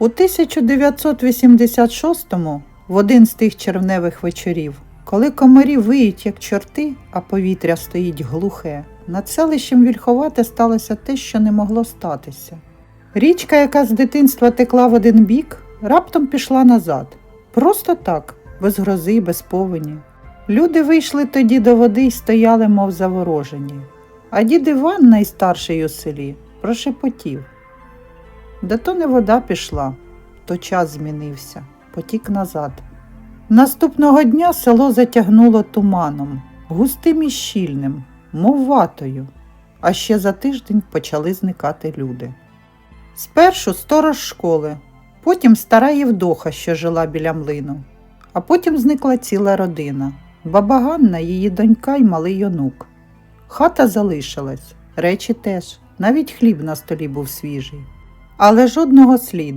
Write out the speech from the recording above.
У 1986-му, в один з тих червневих вечорів, коли комарі виють, як чорти, а повітря стоїть глухе, над селищем Вільховате сталося те, що не могло статися. Річка, яка з дитинства текла в один бік, раптом пішла назад. Просто так, без грози без повені. Люди вийшли тоді до води й стояли, мов заворожені. А дід Іван, найстарший у селі, прошепотів. Да то не вода пішла, то час змінився, потік назад. Наступного дня село затягнуло туманом, густим і щільним, мов ватою, а ще за тиждень почали зникати люди. Спершу сторож школи, потім стара Євдоха, що жила біля млину, а потім зникла ціла родина. Баба Ганна, її донька й малий онук. Хата залишилась, речі теж, навіть хліб на столі був свіжий, але жодного сліду.